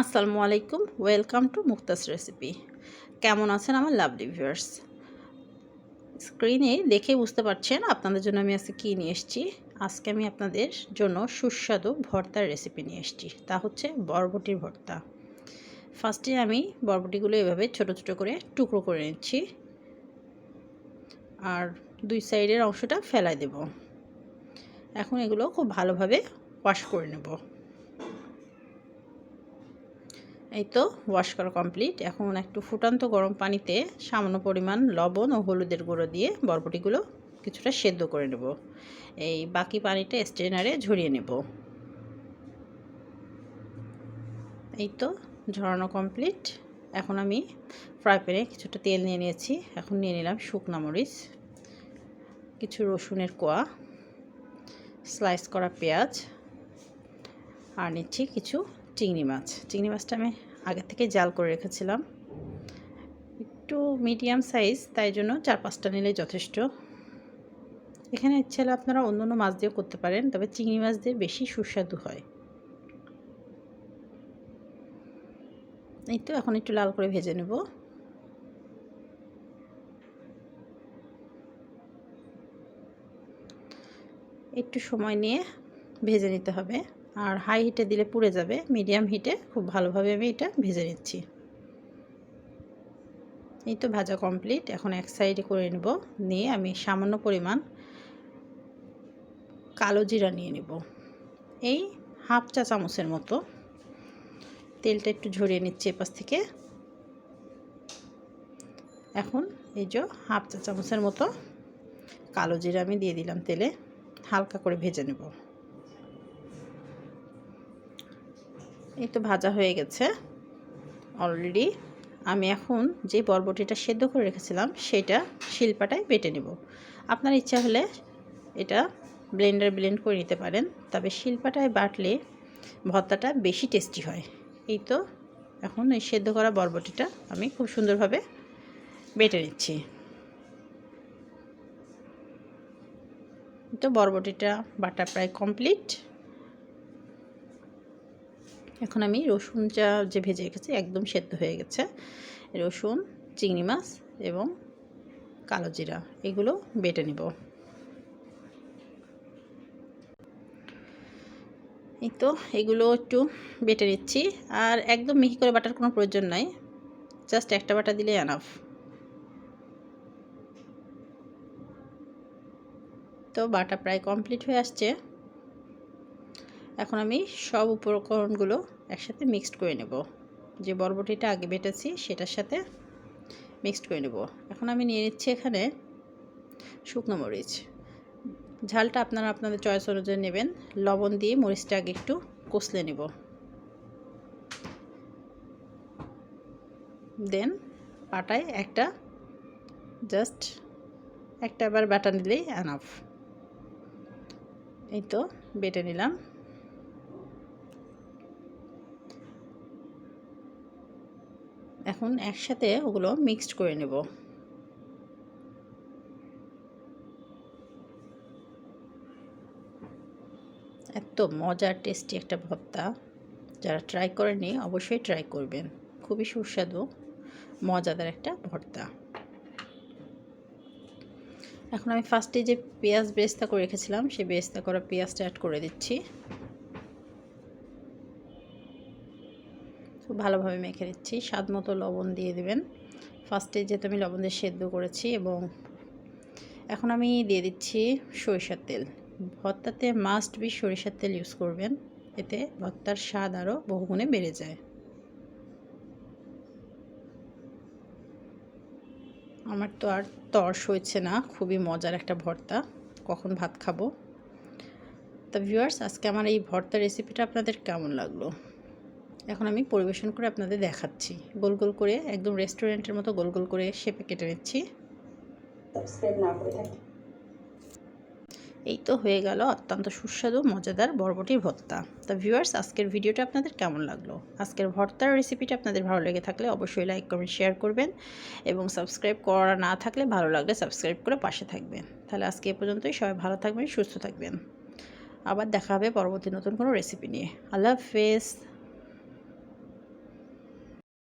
আসসালামু আলাইকুম, welcome to Mukta's recipe. কেমন আছেন আমার লাভলি ভিউয়ার্স? স্ক্রিনে দেখে বুঝতে পারছেন আপনাদের জন্য আমি আজকে কী নিয়ে এসেছি। আজকে আমি আপনাদের জন্য সুস্বাদু ভর্তার রেসিপি নিয়ে এসেছি। তা হচ্ছে বরবটির ভর্তা। ফার্স্টে আমি বরবটিগুলো এভাবে ছোট ছোট করে টুকরো করে নিচ্ছি। আর দুই সাইডের অংশটা ফেলাই দেব। এখন এগুলো খুব ভালোভাবে ওয়াশ করে নেব। এই তো ওয়াশ করা কমপ্লিট এখন একটু ফুটান্ত গরম পানিতে সামান্য পরিমাণ লবণ ও হলুদের গুঁড়ো দিয়ে বরবটিগুলো কিছুটা সেদ্ধ করে নেব। এই বাকি পানিটা স্ট্রেনারে ঝরিয়ে নেব। এই তো ঝরানো কমপ্লিট এখন আমি ফ্রাই প্যানে কিছুটা তেল নিয়ে নিয়েছি। এখন নিয়ে নিলাম শুকনা মরিচ, কিছু রসুনের কোয়া স্লাইস করা পেঁয়াজ, আর নিচ্ছি কিছু চিংড়ি মাছ। চিংড়ি মাছটা আমি আগে থেকে জাল করে রেখেছিলাম। একটু মিডিয়াম সাইজ, তাই জন্য চার পাঁচটা নিলে যথেষ্ট। এখানে ইচ্ছে আপনারা অন্য অন্য মাছ দিয়েও করতে পারেন, তবে চিংড়ি মাছ দিয়ে বেশি সুস্বাদু হয়। এই তো, এখন একটু লাল করে ভেজে নেব। একটু সময় নিয়ে ভেজে নিতে হবে। আর হাই হিটে দিলে পুড়ে যাবে। মিডিয়াম হিটে খুব ভালোভাবে আমি এটা ভেজে নিচ্ছি। এই তো ভাজা কমপ্লিট এখন এক সাইডে করে নেব। নিয়ে আমি সামান্য পরিমাণ কালো জিরা নিয়ে নেব। এই হাফ চা চামচের মতো। তেলটা একটু ঝরিয়ে নিচ্ছি এপাশ থেকে। এখন এই যে হাফ চা চামচের মতো কালো জিরা আমি দিয়ে দিলাম তেলে। হালকা করে ভেজে নেব। এই তো ভাজা হয়ে গেছে। অলরেডি আমি এখন যে বরবটিটা সেদ্ধ করে রেখেছিলাম, সেটা শিল্পাটায় বেটে নেব। আপনার ইচ্ছা হলে এটা ব্লেন্ডার ব্লেন্ড করে নিতে পারেন, তবে শিল্পাটায় বাটলে ভর্তাটা বেশি টেস্টি হয়। এই তো এখন এই সেদ্ধ করা বরবটিটা আমি খুব সুন্দরভাবে বেটে নিচ্ছি। তো বরবটিটা বাটা প্রায় কমপ্লিট এখন আমি রসুন চা যে ভেজে রেখেছি একদম সেদ্ধ হয়ে গেছে। রসুন, চিংড়ি মাছ এবং কালো জিরা, এগুলো বেটে নিব। এই তো এগুলো একটু বেটে নিচ্ছি। আর একদম মিহি করে বাটার কোনো প্রয়োজন নাই। জাস্ট একটা বাটা দিলে এনাফ তো বাটা প্রায় কমপ্লিট হয়ে আসছে। এখন আমি সব উপকরণগুলো একসাথে মিক্সড করে নেব। যে বরবটিটা আগে বেটেছি, সেটার সাথে মিক্সড করে নেব। এখন আমি নিয়ে নিচ্ছি এখানে শুকনো মরিচ। ঝালটা আপনারা আপনাদের চয়েস অনুযায়ী নেবেন। লবণ দিয়ে মরিচটা আগে একটু কষলে নেব। দেন পাটায় একটা জাস্ট একটা আবার বাটা নিলেই অ্যানাফ এই তো বেটে নিলাম। এখন একসাথে ওগুলো মিক্সড করে নেব। এত মজার টেস্টি একটা ভর্তা। যারা ট্রাই করেনি অবশ্যই ট্রাই করবেন। খুবই সুস্বাদু, মজাদার একটা ভর্তা। এখন আমি ফার্স্টে যে পেঁয়াজ বেস্তা করে রেখেছিলাম, সেই বেস্তা করা পেঁয়াজটা অ্যাড করে দিচ্ছি। খুব ভালোভাবে মেখে দিচ্ছি স্বাদ মতো লবণ দিয়ে দেবেন। ফার্স্টে যেহেতু আমি লবণ দিয়ে সেদ্ধ করেছি এবং এখন আমি দিয়ে দিচ্ছি সরিষার তেল। ভর্তাতে মাস্ট বি সরিষার তেল ইউজ করবেন। এতে ভর্তার স্বাদ আরও বহুগুণে বেড়ে যায়। আমার তো আর তর্স হয়েছে না, খুবই মজার একটা ভর্তা। কখন ভাত খাব? তা ভিউয়ার্স আজকে আমার এই ভর্তা রেসিপিটা আপনাদের কেমন লাগল? এখন আমি পরিবেশন করে আপনাদের দেখাচ্ছি। গোল গোল করে একদম রেস্টুরেন্টের মতো গোল গোল করে শেপে কেটে নিচ্ছি। এই তো হয়ে গেল অত্যন্ত সুস্বাদু, মজাদার বরবটির ভর্তা। তা ভিউয়ার্স আজকের ভিডিওটা আপনাদের কেমন লাগল? আজকের ভর্তার রেসিপিটা আপনাদের ভালো লেগে থাকলে অবশ্যই লাইক কমেন্ট শেয়ার করবেন এবং সাবস্ক্রাইব করা না থাকলে ভালো লাগলে সাবস্ক্রাইব করে পাশে থাকবেন। তাহলে আজকে এ পর্যন্তই, সবাই ভালো থাকবেন, সুস্থ থাকবেন। আবার দেখা হবে পরবর্তী নতুন কোনো রেসিপি নিয়ে। আল্লাহ হাফেজ।